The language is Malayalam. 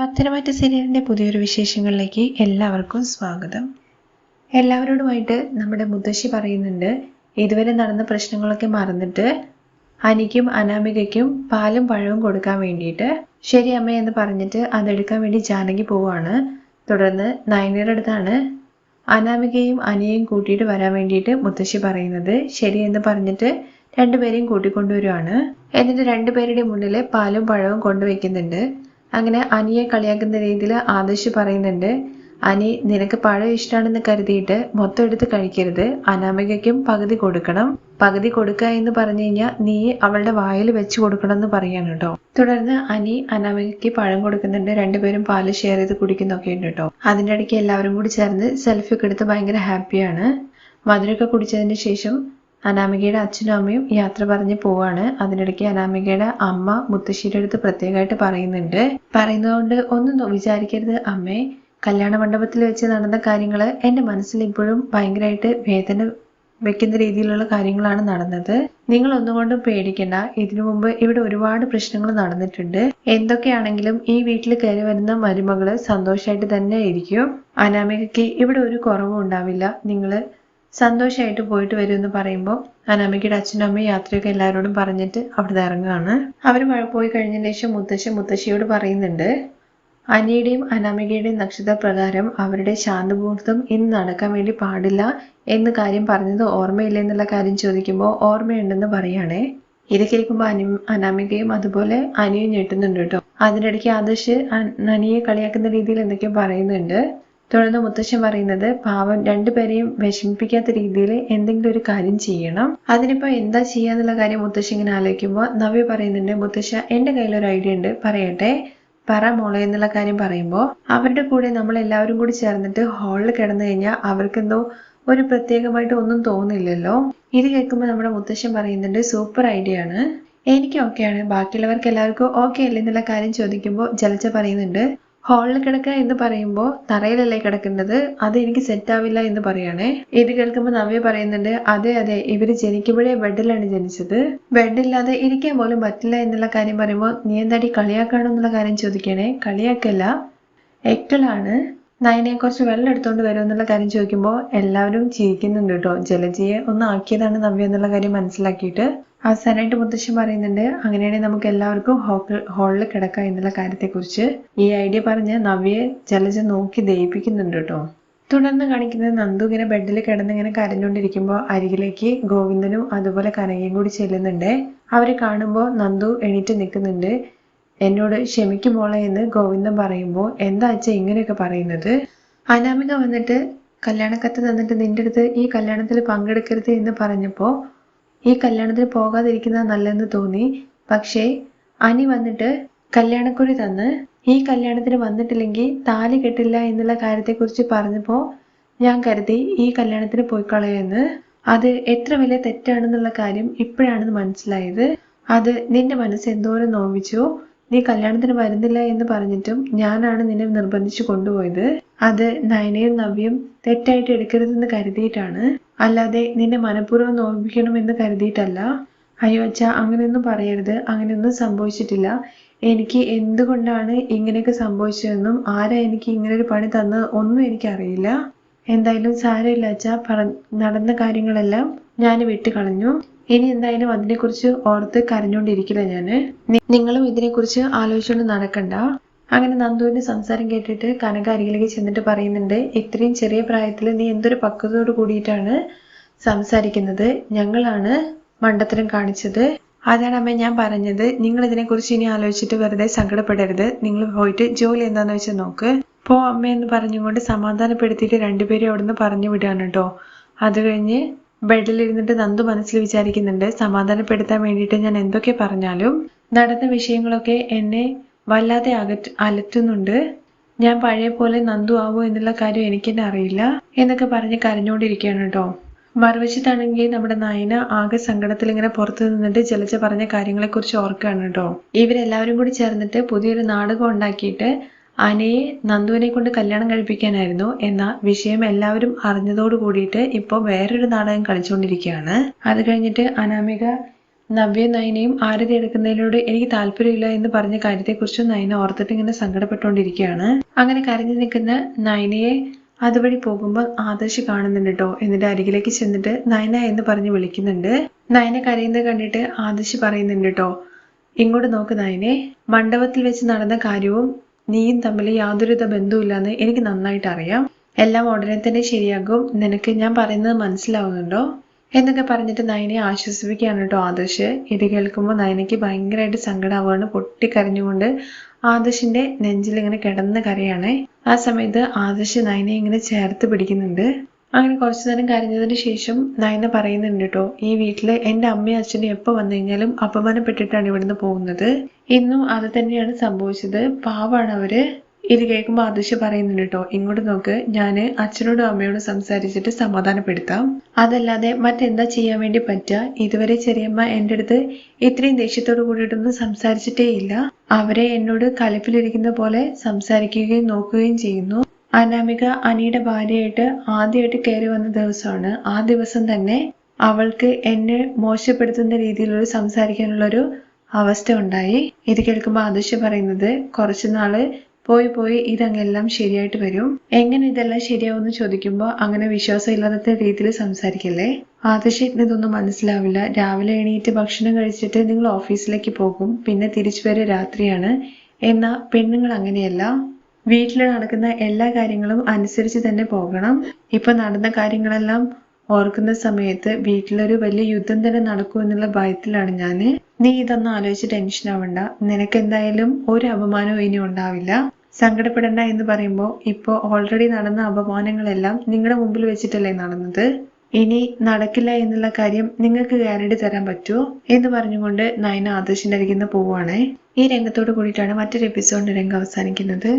പത്തനംതിട്ട സീരിയലിന്റെ പുതിയൊരു വിശേഷങ്ങളിലേക്ക് എല്ലാവർക്കും സ്വാഗതം. എല്ലാവരോടുമായിട്ട് നമ്മുടെ മുത്തശ്ശി പറയുന്നുണ്ട് ഇതുവരെ നടന്ന പ്രശ്നങ്ങളൊക്കെ മറന്നിട്ട് അനിക്കും അനാമികയ്ക്കും പാലും പഴവും കൊടുക്കാൻ വേണ്ടിയിട്ട് ശരി അമ്മ എന്ന് പറഞ്ഞിട്ട് അതെടുക്കാൻ വേണ്ടി ജാനകി പോവാണ്. തുടർന്ന് നയനയുടെ അടുത്താണ് അനാമികയും അനിയെയും കൂട്ടിയിട്ട് വരാൻ വേണ്ടിയിട്ട് മുത്തശ്ശി പറയുന്നത്. ശരി എന്ന് പറഞ്ഞിട്ട് രണ്ടുപേരെയും കൂട്ടിക്കൊണ്ടുവരുവാണ്. എന്നിട്ട് രണ്ടുപേരുടെ മുന്നിൽ പാലും പഴവും കൊണ്ടുവയ്ക്കുന്നുണ്ട്. അങ്ങനെ അനിയെ കളിയാക്കുന്ന രീതിയിൽ ആദർശ് പറയുന്നുണ്ട് അനി നിനക്ക് പഴം ഇഷ്ടമാണെന്ന് കരുതിയിട്ട് മൊത്തം എടുത്ത് കഴിക്കരുത്. അനാമികയ്ക്കും പകുതി കൊടുക്കണം. പകുതി കൊടുക്കുക എന്ന് പറഞ്ഞു കഴിഞ്ഞാൽ നീ അവളുടെ വായിൽ വെച്ച് കൊടുക്കണം എന്ന് പറയാണ് കേട്ടോ. തുടർന്ന് അനി അനാമികയ്ക്ക് പഴം കൊടുക്കുന്നുണ്ട്. രണ്ടുപേരും പാൽ ഷെയർ ചെയ്ത് കുടിക്കുന്നൊക്കെ ഉണ്ട് കേട്ടോ. അതിന്റെ ഇടയ്ക്ക് എല്ലാവരും കൂടി ചേർന്ന് സെൽഫി ഒക്കെ എടുത്ത് ഭയങ്കര ഹാപ്പിയാണ് മധുരമൊക്കെ കുടിച്ചതിന് ശേഷം അനാമികയുടെ അച്ഛനും അമ്മയും യാത്ര പറഞ്ഞ് പോവാണ്. അതിനിടയ്ക്ക് അനാമികയുടെ അമ്മ മുത്തശ്ശിയുടെ അടുത്ത് പ്രത്യേകമായിട്ട് പറയുന്നുണ്ട്. പറയുന്നതുകൊണ്ട് ഒന്നും വിചാരിക്കരുത് അമ്മേ. കല്യാണ മണ്ഡപത്തിൽ വെച്ച് നടന്ന കാര്യങ്ങൾ എന്റെ മനസ്സിൽ ഇപ്പോഴും ഭയങ്കരമായിട്ട് വേദന വെക്കുന്ന രീതിയിലുള്ള കാര്യങ്ങളാണ് നടന്നത്. നിങ്ങൾ ഒന്നുകൊണ്ടും പേടിക്കണ്ട. ഇതിനു മുമ്പ് ഇവിടെ ഒരുപാട് പ്രശ്നങ്ങൾ നടന്നിട്ടുണ്ട്. എന്തൊക്കെയാണെങ്കിലും ഈ വീട്ടിൽ കയറി വരുന്ന മരുമകൾ സന്തോഷമായിട്ട് തന്നെ ഇരിക്കും. അനാമികയ്ക്ക് ഇവിടെ ഒരു കുറവും ഉണ്ടാവില്ല. നിങ്ങൾ സന്തോഷമായിട്ട് പോയിട്ട് വരുമെന്ന് പറയുമ്പോൾ അനാമിക്കയുടെ അച്ഛനും അമ്മയും യാത്രയൊക്കെ എല്ലാവരോടും പറഞ്ഞിട്ട് അവിടുന്ന് ഇറങ്ങുകയാണ് അവർ പോയി കഴിഞ്ഞതിന് ശേഷം മുത്തശ്ശൻ മുത്തശ്ശിയോട് പറയുന്നുണ്ട് അനിയുടെയും അനാമികയുടെയും നക്ഷത്രപ്രകാരം അവരുടെ ശാന്തമുഹൂർത്തം ഇന്ന് നടക്കാൻ വേണ്ടി പാടില്ല എന്ന് കാര്യം പറഞ്ഞത് ഓർമ്മയില്ല എന്നുള്ള കാര്യം ചോദിക്കുമ്പോൾ ഓർമ്മയുണ്ടെന്ന് പറയുകയാണേ ഇത് കേൾക്കുമ്പോൾ അനി അനാമികയും അതുപോലെ അനിയും ഞെട്ടുന്നുണ്ട് കേട്ടോ. അതിനിടയ്ക്ക് ആദർശ് അനിയെ കളിയാക്കുന്ന രീതിയിൽ എന്തൊക്കെയോ പറയുന്നുണ്ട്. തുടർന്ന് മുത്തശ്ശൻ പറയുന്നത് പാവം രണ്ടുപേരെയും വിഷമിപ്പിക്കാത്ത രീതിയിൽ എന്തെങ്കിലും ഒരു കാര്യം ചെയ്യണം. അതിനിപ്പോ എന്താ ചെയ്യാന്നുള്ള കാര്യം മുത്തശ്ശി ഇങ്ങനെ ആലോചിക്കുമ്പോൾ നവ്യ പറയുന്നുണ്ട് മുത്തശ്ശ എന്റെ കയ്യിൽ ഒരു ഐഡിയ ഉണ്ട്. പറയട്ടെ. പറ മോളെ എന്നുള്ള കാര്യം പറയുമ്പോൾ അവരുടെ കൂടെ നമ്മൾ എല്ലാവരും കൂടി ചേർന്നിട്ട് ഹാളിൽ കിടന്നു കഴിഞ്ഞാൽ അവർക്കെന്തോ ഒരു പ്രത്യേകമായിട്ട് ഒന്നും തോന്നില്ലല്ലോ. ഇത് കേൾക്കുമ്പോൾ നമ്മുടെ മുത്തശ്ശൻ പറയുന്നുണ്ട് സൂപ്പർ ഐഡിയ ആണ്. എനിക്ക് ഓക്കെയാണ് ബാക്കിയുള്ളവർക്ക് എല്ലാവർക്കും ഓക്കെ അല്ലേ എന്നുള്ള കാര്യം ചോദിക്കുമ്പോൾ ജലച്ച പറയുന്നുണ്ട് ഹാളിൽ കിടക്കുക എന്ന് പറയുമ്പോൾ തറയിലല്ലേ കിടക്കേണ്ടത് അത് എനിക്ക് സെറ്റ് ആവില്ല എന്ന് പറയണേ. ഇത് കേൾക്കുമ്പോൾ നവ്യ പറയുന്നുണ്ട് അതെ അതെ ഇവർ ജനിക്കുമ്പോഴേ ബെഡിലാണ് ജനിച്ചത്. ബെഡില്ലാതെ ഇരിക്കാൻ പോലും പറ്റില്ല എന്നുള്ള കാര്യം പറയുമ്പോൾ നീ എന്താടി കളിയാക്കാണോ എന്നുള്ള കാര്യം ചോദിക്കണേ? കളിയാക്കല്ല. എക്ടലാണ് നയനെ കുറച്ച് വെള്ളം എടുത്തുകൊണ്ട് വരും എന്നുള്ള കാര്യം ചോദിക്കുമ്പോൾ എല്ലാവരും ചിരിക്കുന്നുണ്ട് കേട്ടോ. ജലജിയെ ഒന്ന് ആക്കിയതാണ് നവ്യ എന്നുള്ള കാര്യം മനസ്സിലാക്കിയിട്ട്. അവസാനമായിട്ട് മുത്തശ്ശൻ പറയുന്നുണ്ട് അങ്ങനെയാണെങ്കിൽ നമുക്ക് എല്ലാവർക്കും ഹാളിൽ കിടക്കാം എന്നുള്ള കാര്യത്തെക്കുറിച്ച്. ഈ ഐഡിയ പറഞ്ഞ് നവ്യെ ജലജ നോക്കി ദയിപ്പിക്കുന്നുണ്ട് കേട്ടോ. തുടർന്ന് കാണിക്കുന്നത് നന്ദു ഇങ്ങനെ ബെഡിൽ കിടന്നിങ്ങനെ കരഞ്ഞുകൊണ്ടിരിക്കുമ്പോൾ അരികിലേക്ക് ഗോവിന്ദനും അതുപോലെ കനകയും കൂടി ചെല്ലുന്നുണ്ട്. അവരെ കാണുമ്പോൾ നന്ദു എണീറ്റ് നിൽക്കുന്നുണ്ട്. എന്നോട് ക്ഷമിക്കും മോളെ എന്ന് ഗോവിന്ദൻ പറയുമ്പോൾ എന്താ അച്ഛൻ ഇങ്ങനെയൊക്കെ പറയുന്നത്? അനാമിക വന്നിട്ട് കല്യാണക്കത്ത് തന്നിട്ട് നിന്റെ അടുത്ത് ഈ കല്യാണത്തിൽ പങ്കെടുക്കരുത് എന്ന് പറഞ്ഞപ്പോൾ ഈ കല്യാണത്തിന് പോകാതിരിക്കുന്നത് നല്ലെന്ന് തോന്നി. പക്ഷേ അനി വന്നിട്ട് കല്യാണക്കുറി തന്ന്. ഈ കല്യാണത്തിന് വന്നിട്ടില്ലെങ്കിൽ താലി കെട്ടില്ല എന്നുള്ള കാര്യത്തെക്കുറിച്ച് പറഞ്ഞപ്പോൾ ഞാൻ കരുതി ഈ കല്യാണത്തിന് പോയിക്കളയെന്ന്. അത് എത്ര വലിയ തെറ്റാണെന്നുള്ള കാര്യം ഇപ്പോഴാണ് മനസ്സിലായത്. അത് നിന്റെ മനസ്സ് എന്തോരം നോവിച്ചോ. നീ കല്യാണത്തിന് വരുന്നില്ല എന്ന് പറഞ്ഞിട്ടും ഞാനാണ് നിന്നെ നിർബന്ധിച്ചു കൊണ്ടുപോയത്. അത് നയനയും നവ്യം തെറ്റായിട്ട് എടുക്കരുതെന്ന് കരുതിയിട്ടാണ്. അല്ലാതെ നിന്നെ മനഃപൂർവം നോവിപ്പിക്കണമെന്ന് കരുതിയിട്ടല്ല. അയ്യോ അച്ഛ അങ്ങനെയൊന്നും പറയരുത്. അങ്ങനെയൊന്നും സംഭവിച്ചിട്ടില്ല. എനിക്ക് എന്തുകൊണ്ടാണ് ഇങ്ങനെയൊക്കെ സംഭവിച്ചതെന്നും ആരാ എനിക്ക് ഇങ്ങനെ ഒരു പണി തന്നത് ഒന്നും എനിക്കറിയില്ല. എന്തായാലും സാരമില്ല അച്ഛ. പറ നടന്ന കാര്യങ്ങളെല്ലാം ഞാൻ വിട്ടുകളഞ്ഞു. ഇനി എന്തായാലും അതിനെക്കുറിച്ച് ഓർത്ത് കരഞ്ഞുകൊണ്ടിരിക്കില്ല ഞാൻ നിങ്ങളും ഇതിനെക്കുറിച്ച് ആലോചിച്ചുകൊണ്ട് നടക്കണ്ട. അങ്ങനെ നന്ദുവിന്റെ സംസാരം കേട്ടിട്ട് കനക അരികിലേക്ക് ചെന്നിട്ട് പറയുന്നുണ്ട് ഇത്രയും ചെറിയ പ്രായത്തിൽ നീ എന്തൊരു പക്വതയോട് കൂടിയിട്ടാണ് സംസാരിക്കുന്നത്? ഞങ്ങളാണ് മണ്ടത്തരം കാണിച്ചത്. അതാണ് അമ്മ ഞാൻ പറഞ്ഞത്. നിങ്ങൾ ഇതിനെക്കുറിച്ച് ഇനി ആലോചിച്ചിട്ട് വെറുതെ സങ്കടപ്പെടരുത്. നിങ്ങൾ പോയിട്ട് ജോലി എന്താന്ന് വെച്ചാൽ നോക്ക്. പോ അമ്മ എന്ന് പറഞ്ഞുകൊണ്ട് സമാധാനപ്പെടുത്തിയിട്ട് രണ്ടുപേരും അവിടുന്ന് പറഞ്ഞു വിടുകയാണ് കേട്ടോ. അത് കഴിഞ്ഞ് ബെഡിലിരുന്നിട്ട് നന്ദു മനസ്സിൽ വിചാരിക്കുന്നുണ്ട് സമാധാനപ്പെടുത്താൻ വേണ്ടിയിട്ട് ഞാൻ എന്തൊക്കെ പറഞ്ഞാലും നടന്ന വിഷയങ്ങളൊക്കെ എന്നെ വല്ലാതെ അകറ്റ് അലറ്റുന്നുണ്ട് ഞാൻ പഴയ പോലെ നന്ദു ആവോ എന്നുള്ള കാര്യം എനിക്ക് തന്നെ അറിയില്ല എന്നൊക്കെ പറഞ്ഞ് കരഞ്ഞുകൊണ്ടിരിക്കുകയാണ് കേട്ടോ. മറുവശത്താണെങ്കിൽ നമ്മുടെ നയന ആകെ സങ്കടത്തിൽ ഇങ്ങനെ പുറത്തു നിന്നിട്ട് ജലജ പറഞ്ഞ കാര്യങ്ങളെക്കുറിച്ച് ഓർക്കുകയാണ് കേട്ടോ. ഇവരെല്ലാവരും കൂടി ചേർന്നിട്ട് പുതിയൊരു നാടകം ഉണ്ടാക്കിയിട്ട് അനയെ നന്ദുവിനെ കൊണ്ട് കല്യാണം കഴിപ്പിക്കാനായിരുന്നു എന്ന വിഷയം എല്ലാവരും അറിഞ്ഞതോട് കൂടിയിട്ട് ഇപ്പോൾ വേറൊരു നാടകം കളിച്ചുകൊണ്ടിരിക്കുകയാണ്. അത് കഴിഞ്ഞിട്ട് അനാമിക നവ്യ നയനയും ആരതി എടുക്കുന്നതിനോട് എനിക്ക് താല്പര്യമില്ല എന്ന് പറഞ്ഞ കാര്യത്തെക്കുറിച്ച് നയന ഓർത്തിട്ട് ഇങ്ങനെ സങ്കടപ്പെട്ടുകൊണ്ടിരിക്കുകയാണ്. അങ്ങനെ കരഞ്ഞു നിൽക്കുന്ന നയനയെ അതുവഴി പോകുമ്പോൾ ആദർശ് കാണുന്നുണ്ട് കേട്ടോ എന്നിട്ട് അരികിലേക്ക് ചെന്നിട്ട് നയന എന്ന് പറഞ്ഞ് വിളിക്കുന്നുണ്ട്. നയന കരയുന്നത് കണ്ടിട്ട് ആദർശ് പറയുന്നുണ്ട് കേട്ടോ ഇങ്ങോട്ട് നോക്ക് നയനെ മണ്ഡപത്തിൽ വെച്ച് നടന്ന കാര്യവും നീയും തമ്മിൽ യാതൊരുവിധ ബന്ധവുമില്ലാന്ന് എനിക്ക് നന്നായിട്ട് അറിയാം എല്ലാം ഉടനെ തന്നെ ശരിയാകും. നിനക്ക് ഞാൻ പറയുന്നത് മനസ്സിലാവുന്നുണ്ടോ? എന്നൊക്കെ പറഞ്ഞിട്ട് നയനെ ആശ്വസിപ്പിക്കുകയാണ് കേട്ടോ ആദർശ്. ഇത് കേൾക്കുമ്പോൾ നയനയ്ക്ക് ഭയങ്കരമായിട്ട് സങ്കടമാവുകയാണ് പൊട്ടിക്കരഞ്ഞുകൊണ്ട് ആദർശിന്റെ നെഞ്ചിൽ ഇങ്ങനെ കിടന്ന് കരയാണ്. ആ സമയത്ത് ആദർശ് നയനെ ഇങ്ങനെ ചേർത്ത് പിടിക്കുന്നുണ്ട്. അങ്ങനെ കുറച്ചു നേരം കരഞ്ഞതിന് ശേഷം നയന പറയുന്നുണ്ട് കേട്ടോ ഈ വീട്ടിൽ എന്റെ അമ്മയും അച്ഛനും എപ്പോ വന്നു കഴിഞ്ഞാലും അപമാനപ്പെട്ടിട്ടാണ് ഇവിടുന്ന് പോകുന്നത്. ഇന്നും അത് തന്നെയാണ് സംഭവിച്ചത്. പാവാണ് അവർ. ഇത് കേൾക്കുമ്പോൾ അദൃശ്യ പറയുന്നുണ്ട് കേട്ടോ ഇങ്ങോട്ട് നോക്ക് ഞാൻ അച്ഛനോടും അമ്മയോടും സംസാരിച്ചിട്ട് സമാധാനപ്പെടുത്താം. അതല്ലാതെ മറ്റെന്താ ചെയ്യാൻ വേണ്ടി പറ്റുക ഇതുവരെ ചെറിയമ്മ എന്റെ അടുത്ത് ഇത്രയും ദേഷ്യത്തോട് കൂടിയിട്ടൊന്നും സംസാരിച്ചിട്ടേ ഇല്ല. അവരെ എന്നോട് കലപ്പിലിരിക്കുന്ന പോലെ സംസാരിക്കുകയും നോക്കുകയും ചെയ്യുന്നു. അനാമിക അനിയുടെ ഭാര്യയായിട്ട് ആദ്യമായിട്ട് കയറി വന്ന ദിവസമാണ്. ആ ദിവസം തന്നെ അവൾക്ക് എന്നെ മോശപ്പെടുത്തുന്ന രീതിയിലൊരു സംസാരിക്കാനുള്ളൊരു അവസ്ഥ ഉണ്ടായി. ഇത് കേൾക്കുമ്പോൾ ആദർശ പറയുന്നത് കുറച്ചു നാൾ പോയി പോയി ഇതങ്ങെല്ലാം ശരിയായിട്ട് വരും. എങ്ങനെ ഇതെല്ലാം ശരിയാവുമെന്ന് ചോദിക്കുമ്പോൾ അങ്ങനെ വിശ്വാസമില്ലാത്ത രീതിയിൽ സംസാരിക്കല്ലേ? ആദർശ ഇതൊന്നും മനസ്സിലാവില്ല. രാവിലെ എണീറ്റ് ഭക്ഷണം കഴിച്ചിട്ട് നിങ്ങൾ ഓഫീസിലേക്ക് പോകും. പിന്നെ തിരിച്ചു വരെ രാത്രിയാണ്. എന്നാൽ പെണ്ണുങ്ങൾ അങ്ങനെയല്ല. വീട്ടിൽ നടക്കുന്ന എല്ലാ കാര്യങ്ങളും അനുസരിച്ച് തന്നെ പോകണം. ഇപ്പൊ നടന്ന കാര്യങ്ങളെല്ലാം ഓർക്കുന്ന സമയത്ത് വീട്ടിലൊരു വലിയ യുദ്ധം തന്നെ നടക്കും എന്നുള്ള ഭയത്തിലാണ് ഞാൻ നീ ഇതൊന്നും ആലോചിച്ച് ടെൻഷൻ ആവണ്ട. നിനക്ക് എന്തായാലും ഒരു അപമാനവും ഇനി ഉണ്ടാവില്ല. സങ്കടപ്പെടണ്ട എന്ന് പറയുമ്പോൾ ഇപ്പോൾ ഓൾറെഡി നടന്ന അപമാനങ്ങളെല്ലാം നിങ്ങളുടെ മുമ്പിൽ വെച്ചിട്ടല്ലേ നടന്നത്? ഇനി നടക്കില്ല എന്നുള്ള കാര്യം നിങ്ങൾക്ക് ഗ്യാരണ്ടി തരാൻ പറ്റുമോ? എന്ന് പറഞ്ഞുകൊണ്ട് നയന ആദർശിന്റെ അരികുന്ന പോവാണ് ഈ രംഗത്തോട് കൂടിയിട്ടാണ് മറ്റൊരു എപ്പിസോഡിന്റെ രംഗം അവസാനിക്കുന്നത്.